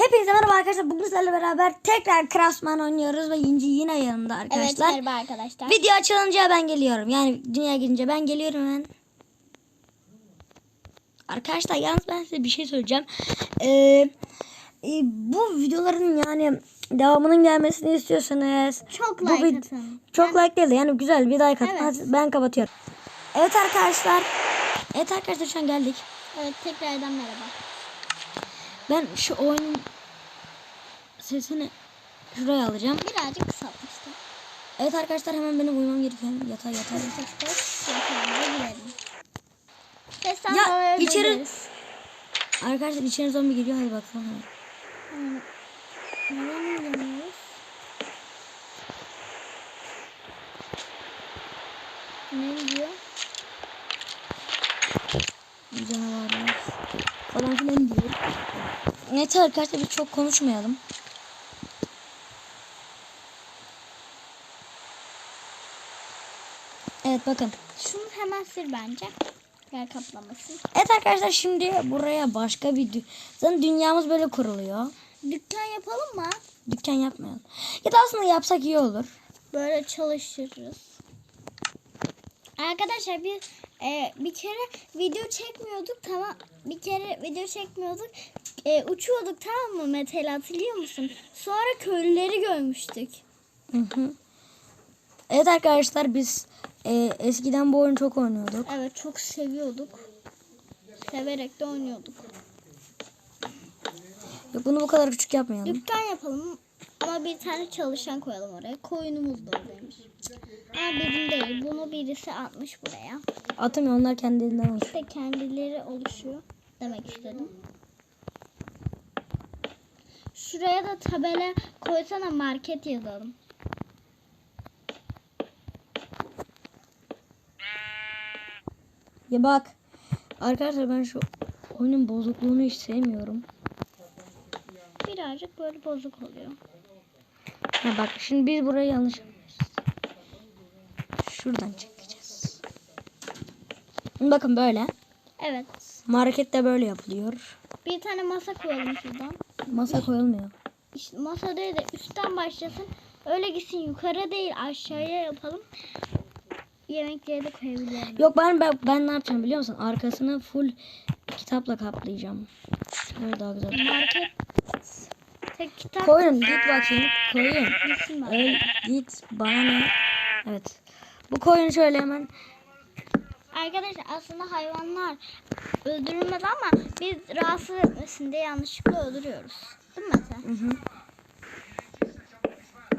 Hepinize merhaba arkadaşlar. Bugün sizlerle beraber tekrar Craftsman oynuyoruz ve İnci yine yanımda Evet arkadaşlar. merhaba arkadaşlar. Video açılınca ben geliyorum. Yani dünya gidince ben geliyorum hemen. Arkadaşlar yalnız ben size bir şey söyleyeceğim. Ee, e, bu videoların yani devamının gelmesini istiyorsanız Çok like vid- atın. Çok like değil de yani güzel bir like atın. Evet. Ben kapatıyorum. Evet arkadaşlar. Evet arkadaşlar şu an geldik. Evet tekrardan merhaba. Ben şu oyunun sesini şuraya alacağım. Birazcık kısaltmıştım. Evet arkadaşlar hemen benim uyumam gerekiyor. Yatağa yatağa. Telefonumuza girelim. Ve sen Ya, içeri- döneriz. Arkadaşlar içeri zombi geliyor. Hadi bakalım. Hmm. Nereye dönüyoruz? Ne diyor? Canavarlar falan filan diyor. Evet arkadaşlar biz çok konuşmayalım. Evet bakın. Şunu hemen sil bence. Yer kaplaması. Evet arkadaşlar şimdi buraya başka bir dü- zaten dünyamız böyle kuruluyor. Dükkan yapalım mı? Dükkan yapmayalım. Ya da aslında yapsak iyi olur. Böyle çalışırız. Arkadaşlar bir e, bir kere video çekmiyorduk tamam bir kere video çekmiyorduk E, uçuyorduk tamam mı Metel hatırlıyor musun? Sonra köylüleri görmüştük. Hı hı. Evet arkadaşlar biz e, eskiden bu oyunu çok oynuyorduk. Evet çok seviyorduk. Severek de oynuyorduk. Yok bunu bu kadar küçük yapmayalım. Dükkan yapalım ama bir tane çalışan koyalım oraya. Koyunumuz da oradaymış. Ama bizim değil. Bunu birisi atmış buraya. Atmıyor onlar kendiliğinden oluşuyor. İşte kendileri oluşuyor demek istedim. Şuraya da tabela koysana market yazalım. Ya bak arkadaşlar ben şu oyunun bozukluğunu hiç sevmiyorum. Birazcık böyle bozuk oluyor. Ha bak şimdi biz burayı yanlış yapıyoruz. Şuradan çekeceğiz. Bakın böyle. Evet. Markette böyle yapılıyor. Bir tane masa koyalım şuradan. Masa koyulmuyor. İşte masa değil de üstten başlasın. Öyle gitsin yukarı değil aşağıya yapalım. Yemekleri de koyabilirim. Yok ben, ben ben ne yapacağım biliyor musun? Arkasını full kitapla kaplayacağım. Öyle daha güzel. Market kitap Koyun git bakayım. Koyun. Öyle git bana ne? Evet. Bu koyun şöyle hemen Arkadaşlar aslında hayvanlar öldürülmez ama biz rahatsız etmesin diye yanlışlıkla öldürüyoruz. Değil mi Mete? Hı hı.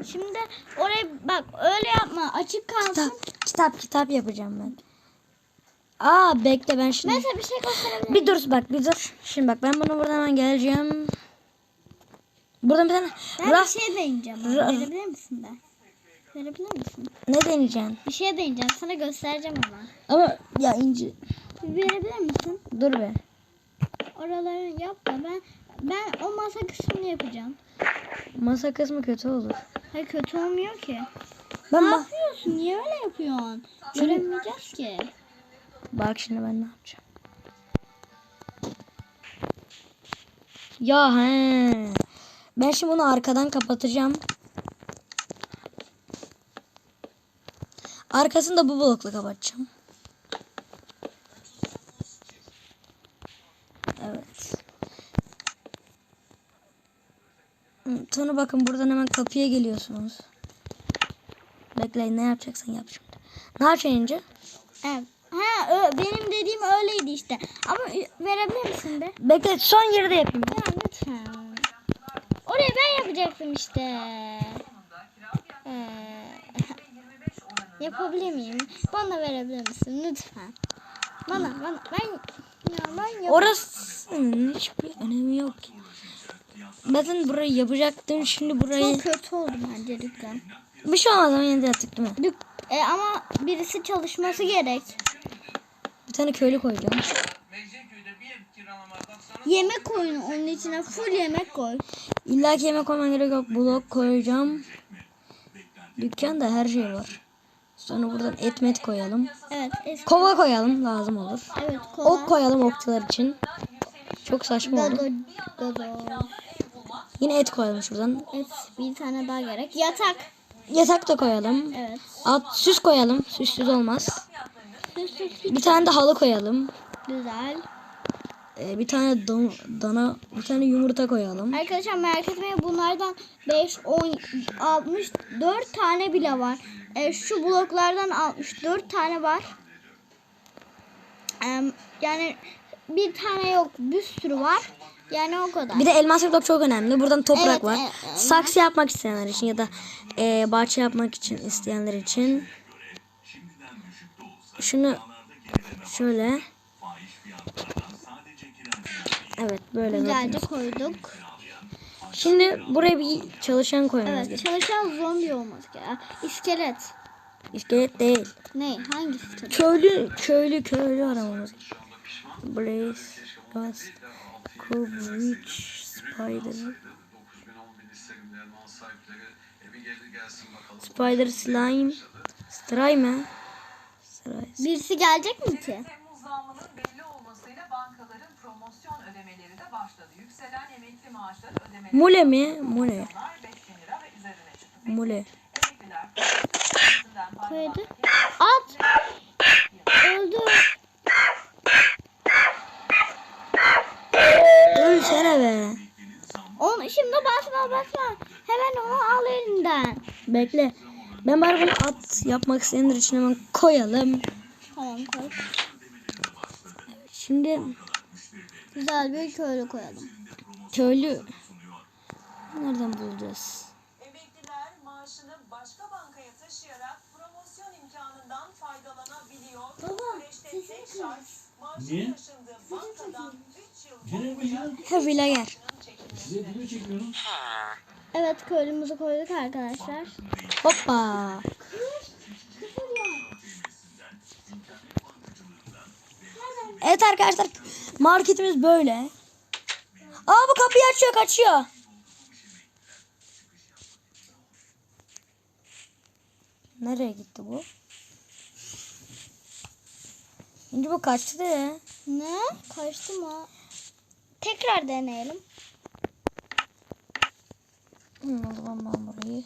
Şimdi oraya bak öyle yapma açık kalsın. kitap kitap kitap yapacağım ben. Aa bekle ben şimdi. Mesela bir şey gösterebilir Bir dur bak bir dur. Şimdi bak ben bunu buradan hemen geleceğim. Buradan bir tane Ben bir şey deneyeceğim. Ra- Verebilir misin de? Verebilir misin? ne deneyeceksin? Bir şey deneyeceğim. Sana göstereceğim ama. Ama ya inci Verebilir misin? dur be. Oraları yap da ben ben o masa kısmını yapacağım. Masa kısmı kötü olur. Hayır kötü olmuyor ki. Ben ne yapıyorsun? Niye öyle yapıyorsun? Göremeyeceğiz ki. bak şimdi ben ne yapacağım. Ya he. Ben şimdi bunu arkadan kapatacağım. Arkasını da bu blokla kapatacağım. Evet. Sonra bakın buradan hemen kapıya geliyorsunuz. Bekleyin ne yapacaksan yap şimdi. Ne yapacaksın? Evet. Ha benim dediğim öyleydi işte. Ama verebilir misin be? Bekle son yeri de yapayım. Oraya yapacaktım işte. Ee, yapabilir miyim? Bana verebilir misin lütfen? Bana bana ben ya ben yap- Orasının hiçbir önemi yok ki. Ben burayı yapacaktım şimdi burayı. çok kötü oldu bence dükkan. Bir şey olmaz ama yine de yaptık değil mi? Dük e, ama birisi çalışması gerek. Bir tane köylü koyacağım. Yemek koyun onun içine full yemek koy. İlla ki yemek koyman gerek yok. Blok koyacağım. Dükkanda her şey var. Sonra buradan et met koyalım. Evet eski. Kova koyalım lazım olur. Evet kova. Ok koyalım okçular için. Çok saçma oldu. Yine et koyalım şuradan. Evet bir tane daha gerek. Yatak. Yatak da koyalım. Evet. Alt süs koyalım. Süssüz olmaz. Süs süs Bir tane de halı koyalım. Güzel. Ee, bir tane don- dana, bir tane yumurta koyalım. Arkadaşlar merak etmeyin bunlardan 5, 10, 64 tane bile var. E, şu bloklardan 64 tane var. Em, yani bir tane yok bir sürü var. Yani o kadar. Bir de elmas blok çok önemli. Buradan toprak Evet, var. evet. Saksı yapmak isteyenler için ya da e, bahçe yapmak için isteyenler için. Şunu şöyle. Evet böyle. Güzelce koyduk. Şimdi buraya bir çalışan koymamız Evet gerekiyor. çalışan zombi olması gerekiyor. İskelet. İskelet değil. Ne? Hangi iskelet? Köylü, köylü, köylü aramamız gerekiyor. Blaze, Ghost, Cube, Witch, Spider. 9000 bin isterim diyen mal sahipleri bir gelir gelsin bakalım. Spider Slime. Slime. Slime. Birisi gelecek mi ki? Temmuz zammının belli olmasıyla bankaların promosyon ödemeleri de başladı. Yükselen emekli maaşları ödemeleri Mule mi? Mule. 5000 lira ve üzerine çıktı. Peki, Mule. Koydu. At. Öldü. Ölsene be. Onu şimdi basma basma. Hemen onu al elinden. Bekle. Ben bari bunu at yapmak isteyenler için hemen koyalım. Tamam koy. Şimdi Güzel bir köylü koyalım. köylü nereden bulacağız? Emekliler maaşını başka bankaya taşıyarak promosyon imkanından faydalanabiliyor. Baba, sesin şart maaşın Niye? taşındığı bankadan 3 yıl Gene mi ya? He vilager. Size video çekiyorum. Evet köylümüzü koyduk arkadaşlar. Hoppa. Evet arkadaşlar marketimiz böyle. Aa bu kapıyı açıyor kaçıyor. Nereye gitti bu? Şimdi bu kaçtı ya. Ne? Kaçtı mı? Tekrar deneyelim. Hı, o zaman ben burayı.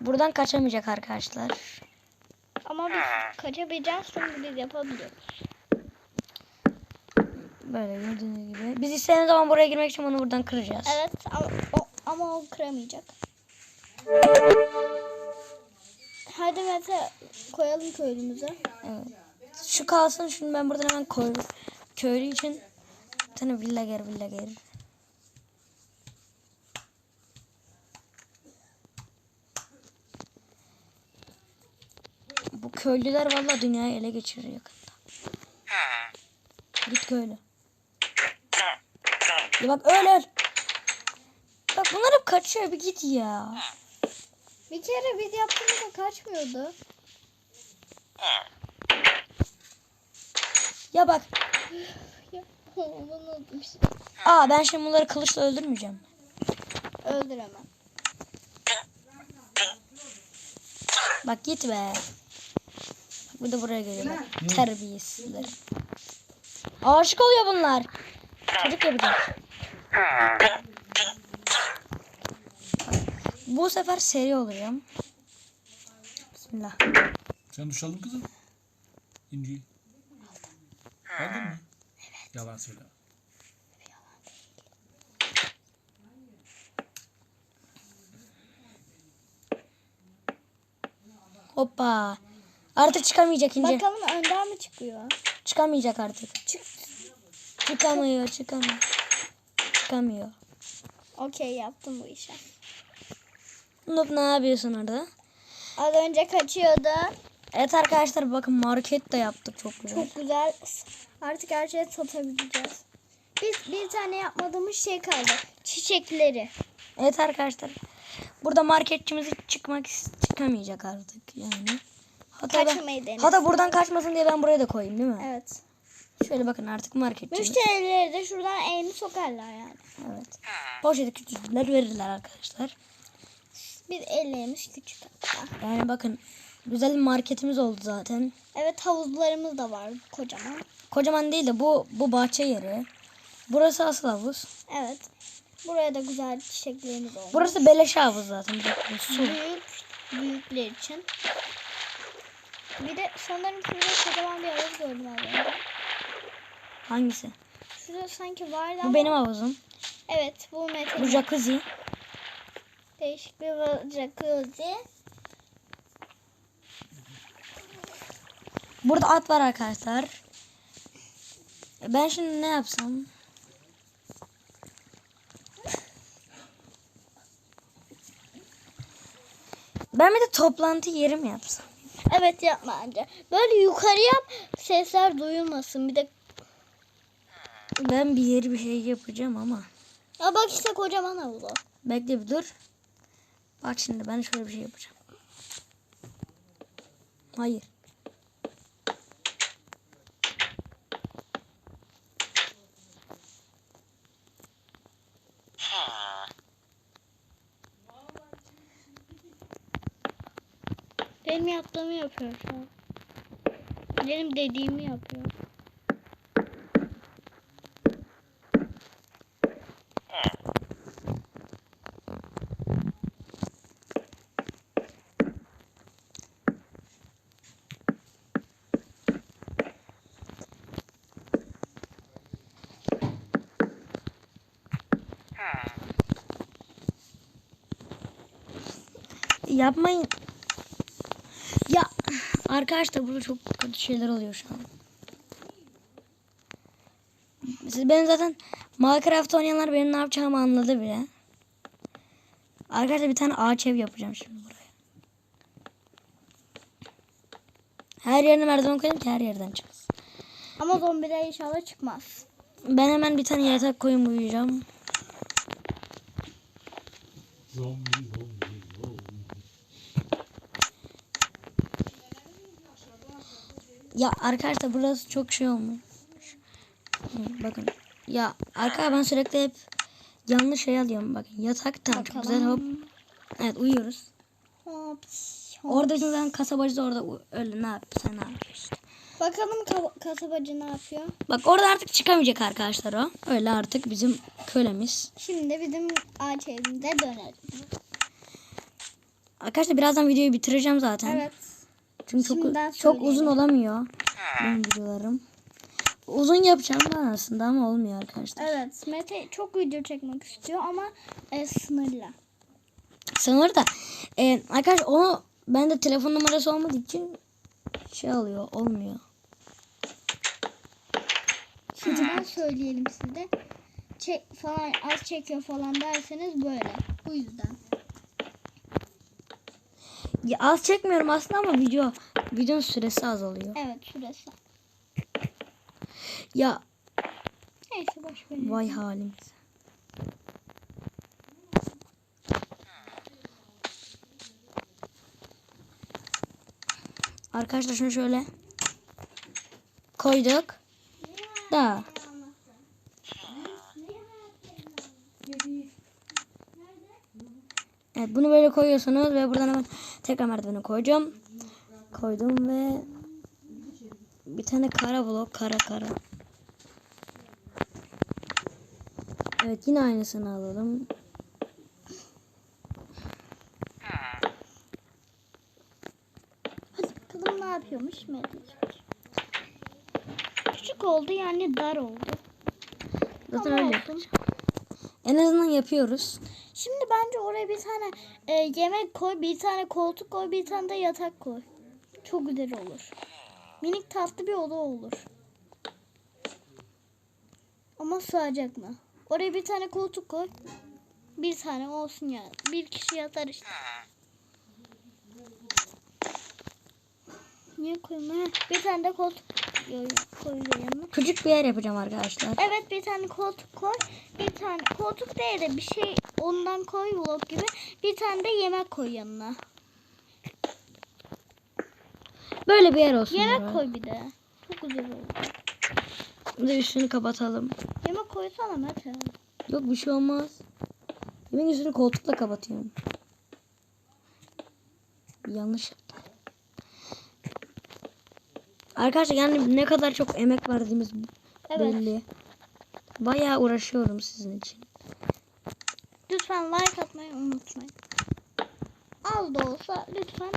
Buradan kaçamayacak arkadaşlar. Ama biz kaçabileceğiz çünkü biz yapabiliyoruz. Böyle gördüğünüz gibi. Biz istediğimiz zaman buraya girmek için bunu buradan kıracağız. Evet ama o, ama o kıramayacak. Hadi Mete koyalım köylümüze. Evet. Şu kalsın şunu ben buradan hemen koy. Köylü için bir tane villa ger villa ger. Bu köylüler vallahi dünyayı ele geçirir yakında. Git köylü. Ya bak öl öl. Bak bunlar hep kaçıyor bir git ya. Bir kere biz yaptığımızda kaçmıyordu. Ya bak. Aa ben şimdi bunları kılıçla öldürmeyeceğim. Öldüremem. Bak git be. Bir de buraya geliyor bak. Terbiyesizler. Aşık oluyor bunlar. Çocuk yapacak. Bu sefer seri oluyorum. Bismillah. Sen duş aldın kızım. İnci. Aldın mı? Evet. Yalan söyle. Hoppa. Artık çıkamayacak ince. Bakalım önden mi çıkıyor? Çıkamayacak artık. Çık. Çıkamıyor, çıkamıyor. Çıkamıyor. Okey yaptım bu işi. Noob ne yapıyorsun orada? Az önce kaçıyordu. Evet arkadaşlar bakın market de yaptık çok güzel. Çok güzel. Artık her şeyi satabileceğiz. Biz bir tane yapmadığımız şey kaldı. Çiçekleri. Evet arkadaşlar. Burada marketçimiz hiç çıkmak çıkamayacak artık yani. Hatta, ben- Kaçmayı denesin. hatta buradan kaçmasın diye ben buraya da koyayım değil mi? Evet. Şöyle bakın artık marketçimiz. Müşterileri de şuradan elini sokarlar yani. Evet. Poşeti küçücükler verirler arkadaşlar. Biz ellerimiz küçük hatta. Yani bakın Güzel bir marketimiz oldu zaten. Evet havuzlarımız da var kocaman. Kocaman değil de bu bu bahçe yeri. Burası asıl havuz. Evet. Buraya da güzel çiçeklerimiz oldu. Burası beleş havuz zaten. Su. Büyük, büyükler için. Bir de sanırım şurada kocaman bir havuz gördüm az önce. Hangisi? Şurada sanki vardı Bu ama. benim havuzum. Evet bu Mete. Bu jacuzzi. Değişik bir jacuzzi. Burada at var arkadaşlar. Ben şimdi ne yapsam? Ben bir de toplantı yeri mi yapsam? Evet yapma bence. Böyle yukarı yap sesler duyulmasın. Bir de Ben bir yeri bir şey yapacağım ama. Aa, bak işte kocaman havuz o. Bekle bir dur. Bak şimdi ben şöyle bir şey yapacağım. Hayır. Benim yaptığımı yapıyor şu an. Benim dediğimi yapıyor. Yapmayın. Arkadaşlar burada çok kötü şeyler oluyor şu an. Siz benim zaten Minecraft oynayanlar benim ne yapacağımı anladı bile. Arkadaşlar bir tane ağaç ev yapacağım şimdi buraya. Her yerine merdiven koyayım ki her yerden çıksın. Ama zombiler inşallah çıkmaz. Ben hemen bir tane yatak koyayım uyuyacağım. Ya arkadaşlar burası çok şey olmuş. Bakın. Ya arkadaşlar ben sürekli hep yanlış şey alıyorum. Bakın yataktan çok güzel hop. Evet uyuyoruz. Hop. Orada zaten kasabacı orada u- öyle ne yapıyor sen ne yapıyorsun işte. Bakalım ka- kasabacı ne yapıyor. Bak orada artık çıkamayacak arkadaşlar o. Öyle artık bizim kölemiz. Şimdi bizim ağaç evimize dönelim. Arkadaşlar birazdan videoyu bitireceğim zaten. Evet. Çünkü çok, Şimdiden çok uzun olamıyor benim videolarım. Uzun yapacağım ben aslında ama olmuyor arkadaşlar. Evet. Mete çok video çekmek istiyor ama e, sınırlı. Sınır da e, arkadaşlar onu ben de telefon numarası olmadığı için şey oluyor olmuyor. Şimdiden söyleyelim size. Çek falan az çekiyor falan derseniz böyle. Bu yüzden. Ya, az çekmiyorum aslında ama video videonun süresi azalıyor. Evet süresi. Ya Neyse boş verin. vay halimiz. Arkadaşlar şunu şöyle koyduk. Da. Evet bunu böyle koyuyorsunuz ve buradan hemen tekrar merdiveni koyacağım. Koydum ve bir tane kara blok kara kara. Evet yine aynısını alalım. Hadi bakalım ne yapıyormuş Meteciğim. Küçük oldu yani dar oldu. Zaten Ama öyle olsun. En azından yapıyoruz. Oraya bir tane e, yemek koy, bir tane koltuk koy, bir tane de yatak koy. Çok güzel olur. Minik tatlı bir oda olur. Ama sığacak mı? Oraya bir tane koltuk koy. Bir tane olsun ya. Bir kişi yatar işte. Niye koyma? Bir tane de koltuk Yo, yo, koyuyor yanına. Küçük bir yer yapacağım arkadaşlar. Evet bir tane koltuk koy. Bir tane koltuk değil de bir şey ondan koy vlog gibi. Bir tane de yemek koy yanına. Böyle bir yer olsun. Yemek koy bir de. Çok güzel oldu. De üstünü kapatalım. Yemek koysana Mete. Yok bir şey olmaz. Yemin üstünü koltukla kapatıyorum. Yanlış yaptım. Arkadaşlar yani ne kadar çok emek verdiğimiz Evet. belli. Bayağı uğraşıyorum sizin için. Lütfen like atmayı unutmayın. Az da olsa lütfen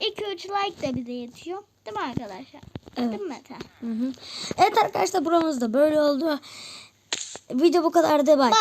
2-3 like de bize yetiyor. Değil mi arkadaşlar? Evet. Değil mi Mete? Hı hı. Evet arkadaşlar buramız da böyle oldu. Video bu kadar da bay.